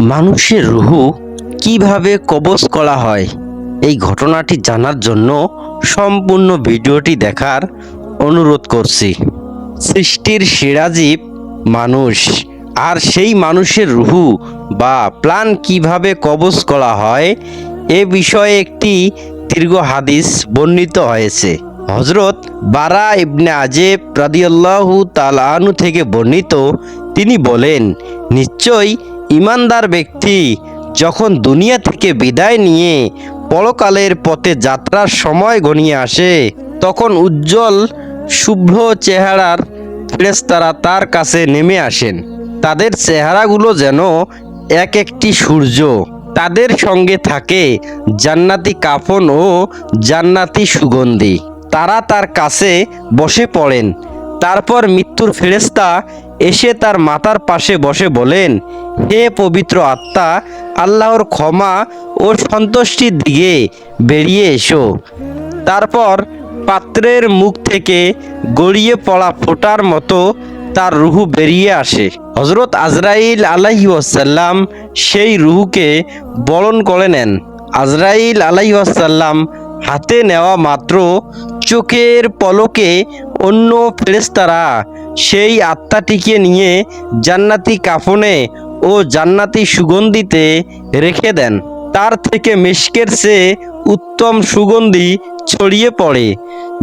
মানুষের রুহু কীভাবে কবজ করা হয়? এই ঘটনাটি জানার জন্য সম্পূর্ণ ভিডিওটি দেখার অনুরোধ করছি। সৃষ্টির সিরাজীব মানুষ। আর সেই মানুষের রুহু বা প্লান কীভাবে কবজ করা হয়, এ বিষয়ে একটি দীর্ঘ হাদিস বর্ণিত হয়েছে। হজরত বারা ইবনে আজেব রাদিয়াল্লাহু তালানু থেকে বর্ণিত, তিনি বলেন, নিশ্চয়ই ইমানদার ব্যক্তি যখন দুনিয়া থেকে বিদায় নিয়ে পরকালের পথে যাত্রার সময় ঘনিয়ে আসে, তখন উজ্জ্বল, শুভ্র চেহারার ফেরেস্তারা তার কাছে নেমে আসেন। তাদের চেহারাগুলো যেন এক একটি সূর্য। তাদের সঙ্গে থাকে জান্নাতি কাফন ও জান্নাতি সুগন্ধি। তারা তার কাছে বসে পড়েন। তারপর মৃত্যুর ফেরেশতা এসে তার মাতার পাশে বসে বলেন, হে পবিত্র আত্মা, আল্লাহর ক্ষমা ও সন্তুষ্টির দিকে বেরিয়ে এসো। তারপর পাত্রের মুখ থেকে গড়িয়ে পড়া ফোটার মতো তার রুহু বেরিয়ে আসে। হজরত আজরাইল আলাহি ওয়াসাল্লাম সেই রুহুকে বরণ করে নেন। আজরাইল আলাহি ওয়াসাল্লাম হাতে নেওয়া মাত্র চোখের পলকে অন্য ফেরেশতারা সেই আত্মাটিকে নিয়ে জান্নাতি কাফনে ও জান্নাতি সুগন্ধিতে রেখে দেন। তার থেকে মিশকের চেয়ে উত্তম সুগন্ধি ছড়িয়ে পড়ে,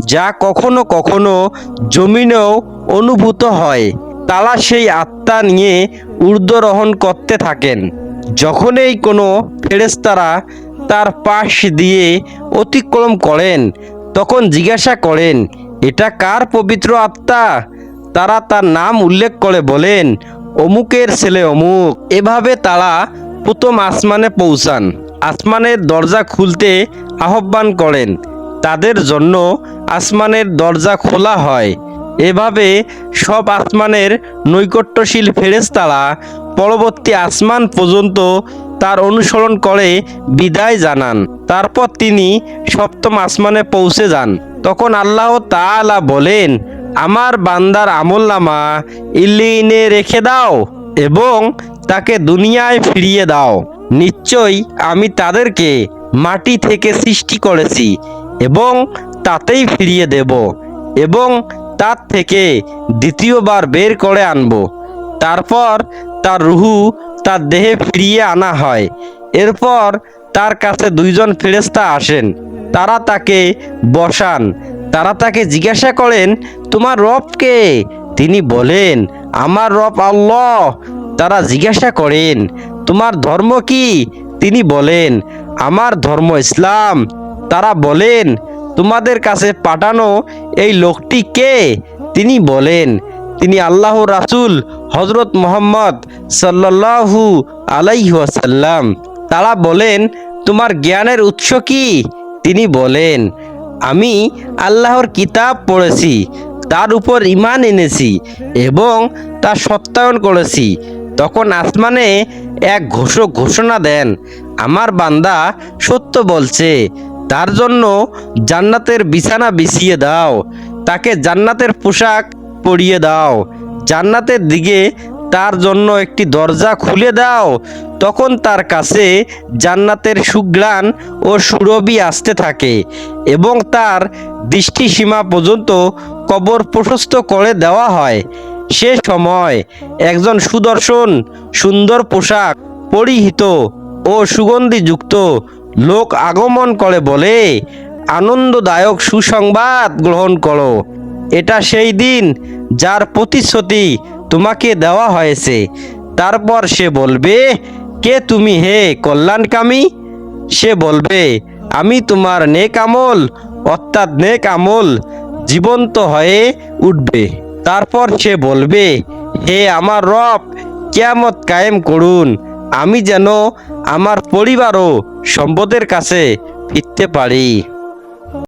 যা কখনো কখনো জমিনেও অনুভূত হয়। তারা সেই আত্মা নিয়ে ঊর্ধ্বরোহণ করতে থাকেন। যখনই কোনো ফেরেস্তারা তার পাশ দিয়ে অতিক্রম করেন, তখন জিজ্ঞাসা করেন এটা কার পবিত্র আত্মা? তারা তার নাম উল্লেখ করে বলেন, অমুকের ছেলে অমুক। এভাবে তারা প্রথম আসমানে পৌঁছান। আসমানের দরজা খুলতে আহ্বান করেন, তাদের জন্য আসমানের দরজা খোলা হয়। এভাবে সব আসমানের নৈকট্যশীল ফেরেশতারা পরবর্তী আসমান পর্যন্ত তার অনুসরণ করে বিদায় জানান। তারপর তিনি সপ্তম আসমানে পৌঁছে যান। তখন আল্লাহ তাআলা বলেন, আমার বান্দার আমলনামা ইল্লিনে রেখে দাও এবং তাকে দুনিয়ায় ফিরিয়ে দাও। নিশ্চয়ই আমি তাদেরকে মাটি থেকে সৃষ্টি করেছি এবং তাতেই ফিরিয়ে দেব এবং তার থেকে দ্বিতীয়বার বের করে আনব। তারপর তার রুহু তার দেহে ফিরিয়ে আনা হয়। এরপর তার কাছে দুইজন ফেরেশতা আসেন। তারা তাকে বসান। তারা তাকে জিজ্ঞাসা করেন, তোমার রব কে? তিনি বলেন, আমার রব আল্লাহ। তারা জিজ্ঞাসা করেন, তোমার ধর্ম কি? তিনি বলেন, আমার ধর্ম ইসলাম। তারা বলেন, তোমাদের কাছে পাঠানো এই লোকটি কে? তিনি বলেন, তিনি আল্লাহ রাসূল হজরত মোহাম্মদ সাল্লাল্লাহু আলাইহি ওয়াসাল্লাম। তারা বলেন, তোমার জ্ঞানের উৎস কি? তিনি বলেন, আমি আল্লাহর কিতাব পড়েছি, তার উপর ইমান এনেছি এবং তা সত্যায়ন করেছি। তখন আসমানে এক ঘোষক ঘোষণা দেন, আমার বান্দা সত্য বলছে, তার জন্য জান্নাতের বিছানা বিছিয়ে দাও, তাকে জান্নাতের পোশাক পরিয়ে দাও। জান্নাতের দিকে তার জন্য একটি দরজা খুলে দাও। তখন তার কাছে জান্নাতের সুগ্রাণ ও সুরভি আসতে থাকে এবং তার দৃষ্টিসীমা পর্যন্ত কবর প্রশস্ত করে দেওয়া হয়। সে সময় একজন সুদর্শন, সুন্দর পোশাক, পরিহিত ও সুগন্ধিযুক্ত লোক আগমন করে বলে, আনন্দদায়ক সুসংবাদ গ্রহণ করো। এটা সেই দিন যার প্রতিশ্রুতি তোমাকে দেওয়া হয়েছে। তারপর সে বলবে, কে তুমি হে কল্যাণকামী? সে বলবে, আমি তোমার নেক আমল, অর্থাৎ নেক আমল জীবন্ত হয়ে উঠবে। তারপর সে বলবে, হে আমার রব, কেয়ামত কায়েম করুন। আমি যেন আমার পরিবার ও সম্পদের কাছে ফিরতে পারি।